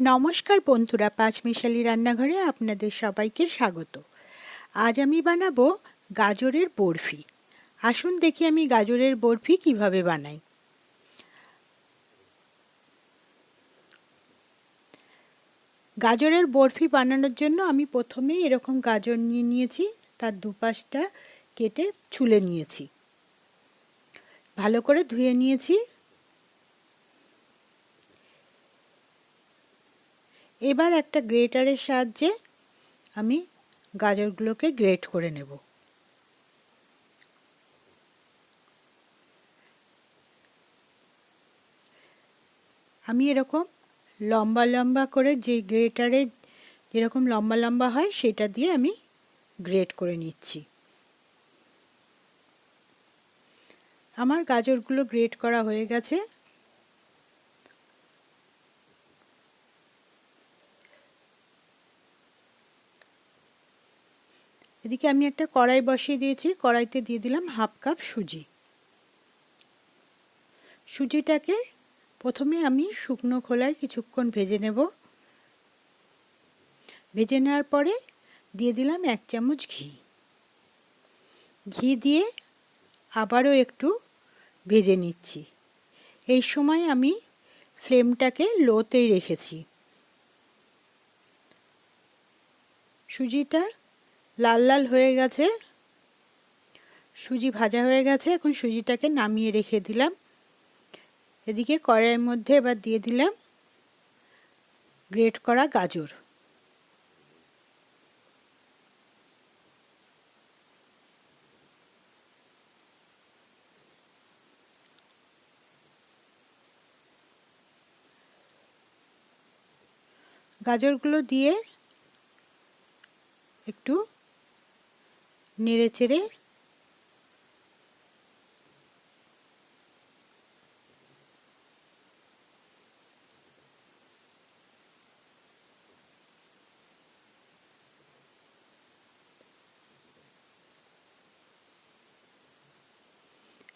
নমস্কার বন্ধুরা, পাঁচমিশালি রান্নাঘরে আপনাদের সবাইকে স্বাগত। আজ আমি বানাবো গাজরের বরফি। আসুন দেখি আমি গাজরের বরফি কীভাবে বানাই। গাজরের বরফি বানানোর জন্য আমি প্রথমে এরকম গাজর নিয়ে নিয়েছি, তার দুপাশটা কেটে ছুলে নিয়েছি। ভালো করে ধুয়ে নিয়েছি। এবার একটা গ্রেটারের সাহায্যে আমি গাজরগুলোকে গ্রেট করে নেব। আমি এরকম লম্বা লম্বা করে যে গ্রেটারে যেরকম লম্বা লম্বা হয় সেটা দিয়ে আমি গ্রেট করে নিচ্ছি। আমার গাজরগুলো গ্রেট করা হয়ে গেছে। এদিকে আমি একটা কড়াই বসিয়ে দিয়েছি। কড়াইতে দিয়ে দিলাম হাফ কাপ সুজি। সুজিটাকে প্রথমে আমি শুকনো খোলায় কিছুক্ষণ ভেজে নেব। ভেজে নেওয়ার পরে দিয়ে দিলাম এক চামচ ঘি। ঘি দিয়ে আবারও একটু ভেজে নিচ্ছি। এই সময় আমি ফ্লেমটাকে লোতেই রেখেছি। সুজিটা লাল লাল হয়ে গেছে। সুজি ভাজা হয়ে গেছে। এখন সুজিটাকে নামিয়ে রেখে দিলাম। এদিকে কড়াইয়ের মধ্যে এবার দিয়ে দিলাম গ্রেট করা গাজর। গাজরগুলো দিয়ে একটু নেড়ে চেড়ে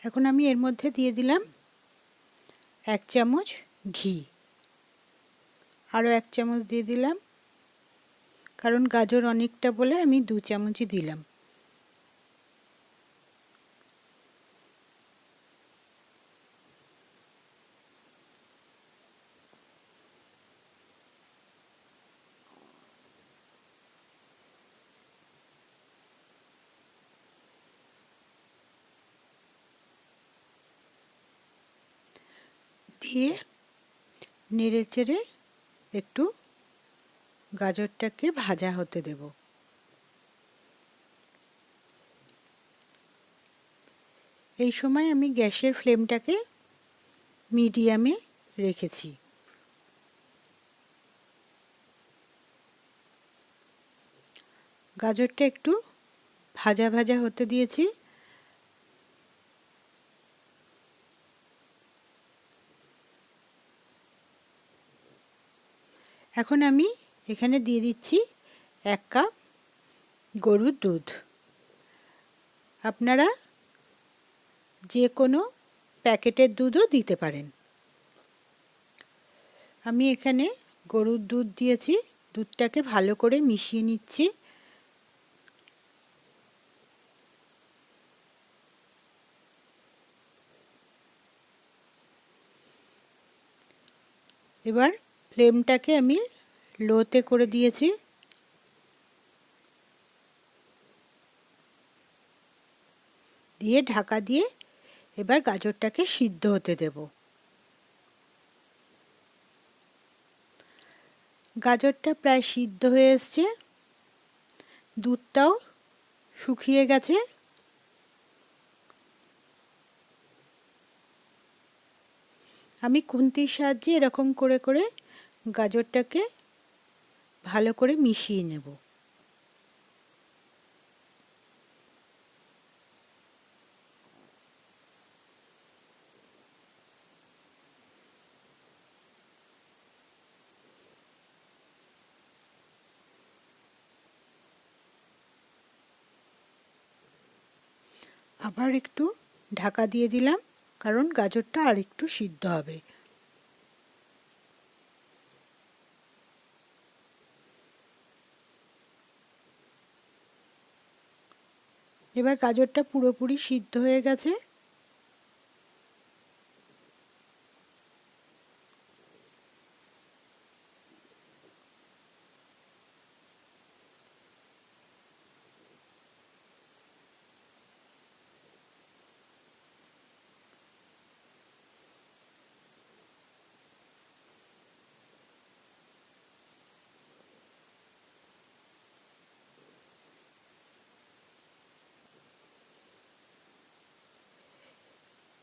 এখন আমি এর মধ্যে দিয়ে দিলাম এক চামচ ঘি। আরও এক চামচ দিয়ে দিলাম। কারণ গাজর অনেকটা বলে আমি দু চামচই দিলাম। দিয়ে নেড়ে চেড়ে একটু গাজরটাকে ভাজা হতে দেব। এই সময় আমি গ্যাসের ফ্লেমটাকে মিডিয়ামে রেখেছি। গাজরটা একটু ভাজা ভাজা হতে দিয়েছি। এখন আমি এখানে দিয়ে দিচ্ছি এক কাপ গরুর দুধ। আপনারা যে কোনো প্যাকেটের দুধও দিতে পারেন। আমি এখানে গরুর দুধ দিয়েছি, দুধটাকে ভালো করে মিশিয়ে নিচ্ছি। এবার ফ্লেমটাকে আমি লোতে করে দিয়েছি। দিয়ে ঢাকা দিয়ে এবার গাজরটাকে সিদ্ধ হতে দেব। গাজরটা প্রায় সিদ্ধ হয়ে এসছে। দুধটাও শুকিয়ে গেছে। আমি খুন্তির সাহায্যে এরকম করে করে গাজরটাকে ভালো করে মিশিয়ে নেব। আবার একটু ঢাকা দিয়ে দিলাম, কারণ গাজরটা আর একটু সিদ্ধ হবে। এবার গাজরটা পুরোপুরি সিদ্ধ হয়ে গেছে।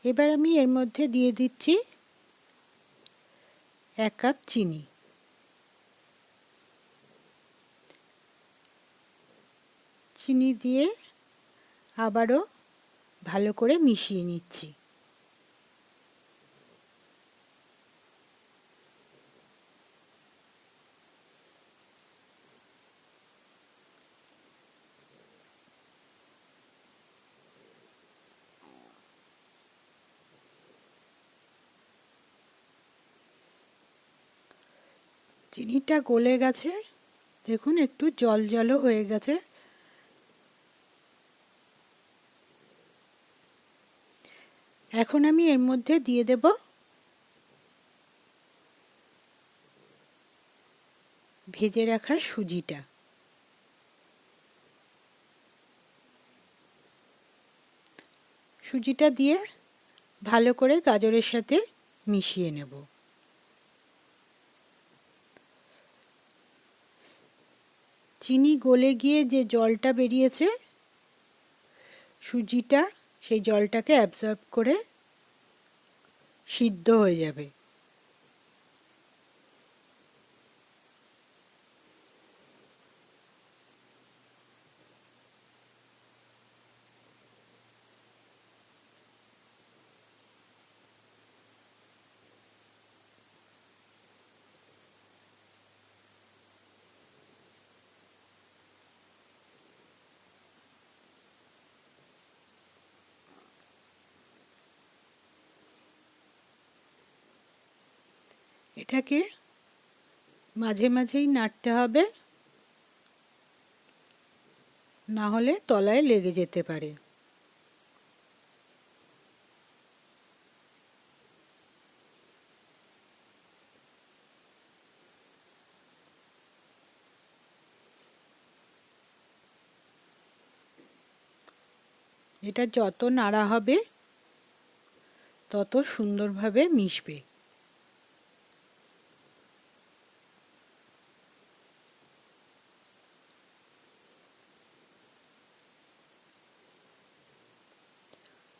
এবার আমি এর মধ্যে দিয়ে দিচ্ছি এক কাপ চিনি। চিনি দিয়ে আবারও ভালো করে মিশিয়ে নিচ্ছি। চিনিটা গলে গেছে। দেখুন, একটু জল জলও হয়ে গেছে। এখন আমি এর মধ্যে দিয়ে দেব ভেজে রাখা সুজিটা। সুজিটা দিয়ে ভালো করে গাজরের সাথে মিশিয়ে নেব। চিনি গলে গিয়ে যে জলটা বেরিয়েছে সুজিটা সেই জলটাকে অ্যাবজর্ব করে সিদ্ধ হয়ে যাবে। এটাকে মাঝে মাঝেই নাড়তে হবে, না হলে তলায় লেগে যেতে পারে। এটা যত নাড়া হবে, তত সুন্দরভাবে মিশবে।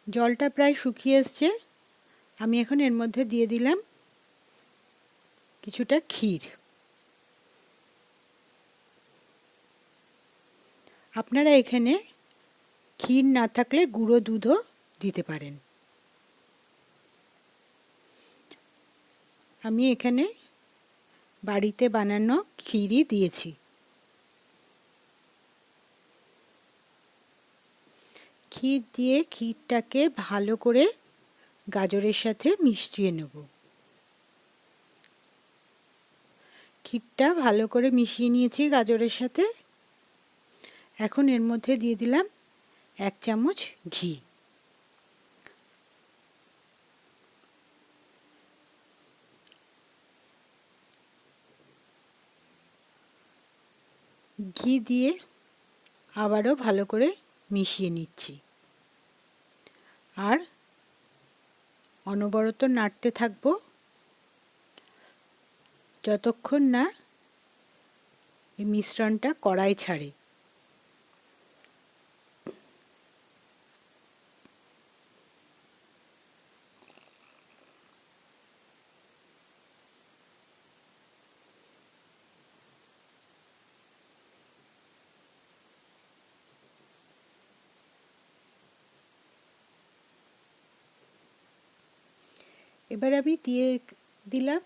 জলটা প্রায় শুকিয়ে এসছে। আমি এখন এর মধ্যে দিয়ে দিলাম কিছুটা ক্ষীর। আপনারা এখানে ক্ষীর না থাকলে গুঁড়ো দুধও দিতে পারেন। আমি এখানে বাড়িতে বানানো ক্ষীরই দিয়েছি। ক্ষীর দিয়ে ক্ষীরটাকে ভালো করে গাজরের সাথে মিশিয়ে নেব। ক্ষীরটা ভালো করে মিশিয়ে নিয়েছি গাজরের সাথে। এখন এর মধ্যে দিয়ে দিলাম এক চামচ ঘি। ঘি দিয়ে আবারও ভালো করে মিশিয়ে নিচ্ছি। আর অনবরত নাড়তে থাকব। যতক্ষণ না এই মিশ্রণটা কড়াই ছাড়ে। এবার আমি দিয়ে দিলাম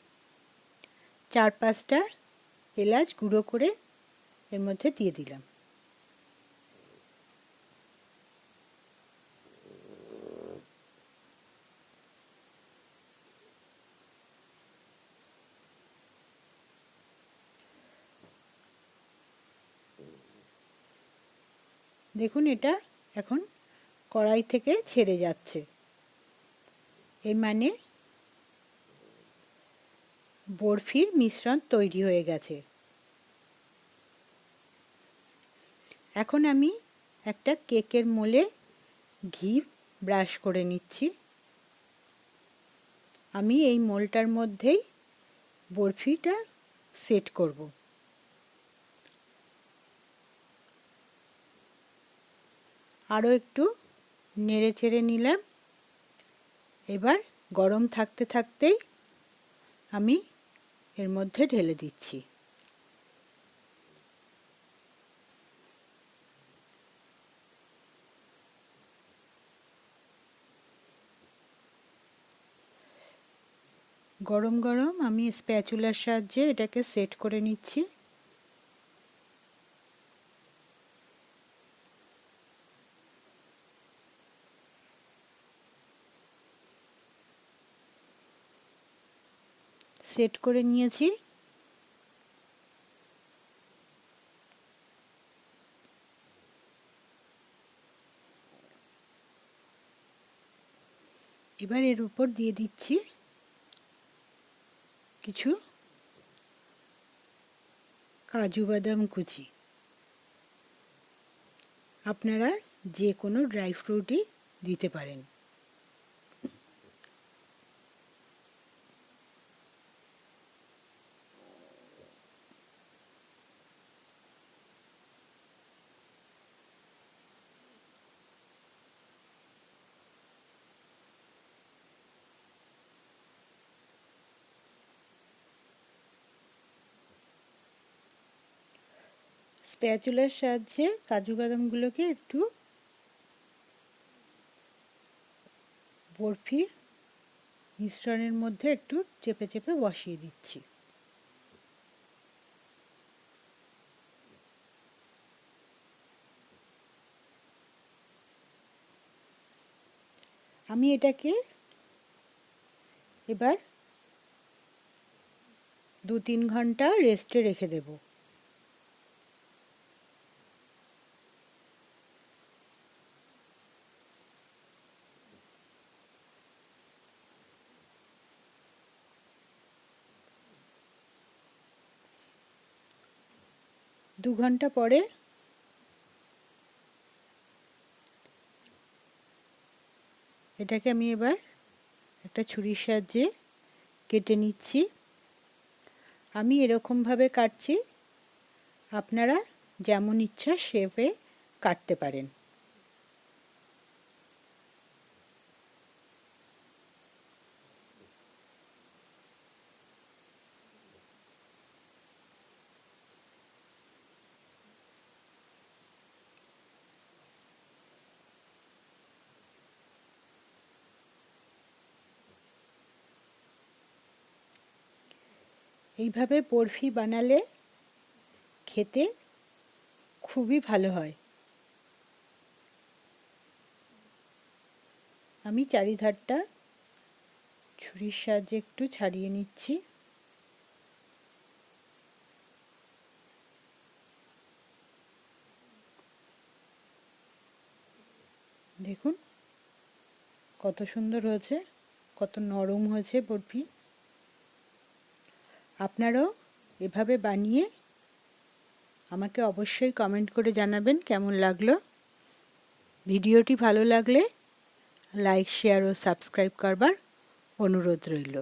চার পাঁচটা এলাচ গুঁড়ো করে এর মধ্যে দিয়ে দিলাম। দেখুন এটা এখন কড়াই থেকে ছেড়ে যাচ্ছে। এর মানে বরফির মিশ্রণ তৈরি হয়ে গেছে। এখন আমি একটা কেকের মোলে ঘি ব্রাশ করে নিচ্ছি। আমি এই মোলটার মধ্যেই বরফিটা সেট করব। আরও একটু নেড়ে চেড়ে নিলাম। এবার গরম থাকতে থাকতেই আমি এর মধ্যে ঢেলে দিচ্ছি। গরম গরম আমি স্প্যাচুলার সাহায্যে এটাকে সেট করে নিচ্ছি। সেট করে নিয়েছি। এবার এর উপর দিয়ে দিচ্ছি কিছু কাজু বাদাম কুচি। আপনারা যে কোনো ড্রাই ফ্রুটই দিতে পারেন। স্প্যাচুলার সাহায্যে কাজু বাদামগুলোকে একটু বরফির মিশ্রণের মধ্যে একটু চেপে চেপে বসিয়ে দিচ্ছি। আমি এটাকে এবার দু তিন ঘণ্টা রেস্টে রেখে দেবো। দু ঘণ্টা পরে এটাকে আমি এবার একটা ছুরির সাহায্যে কেটে নিচ্ছি। আমি এরকমভাবে কাটছি। আপনারা যেমন ইচ্ছা শেপে কাটতে পারেন। এইভাবে বরফি বানালে খেতে খুবই ভালো হয়। আমি চারিধারটা ছুরির সাহায্যে একটু ছাড়িয়ে নিচ্ছি। দেখুন কত সুন্দর হয়েছে, কত নরম হয়েছে বরফি। আপনারাও এভাবে বানিয়ে আমাকে অবশ্যই কমেন্ট করে জানাবেন কেমন লাগল। ভিডিওটি ভালো লাগলে লাইক শেয়ার ও সাবস্ক্রাইব করবার অনুরোধ রইল।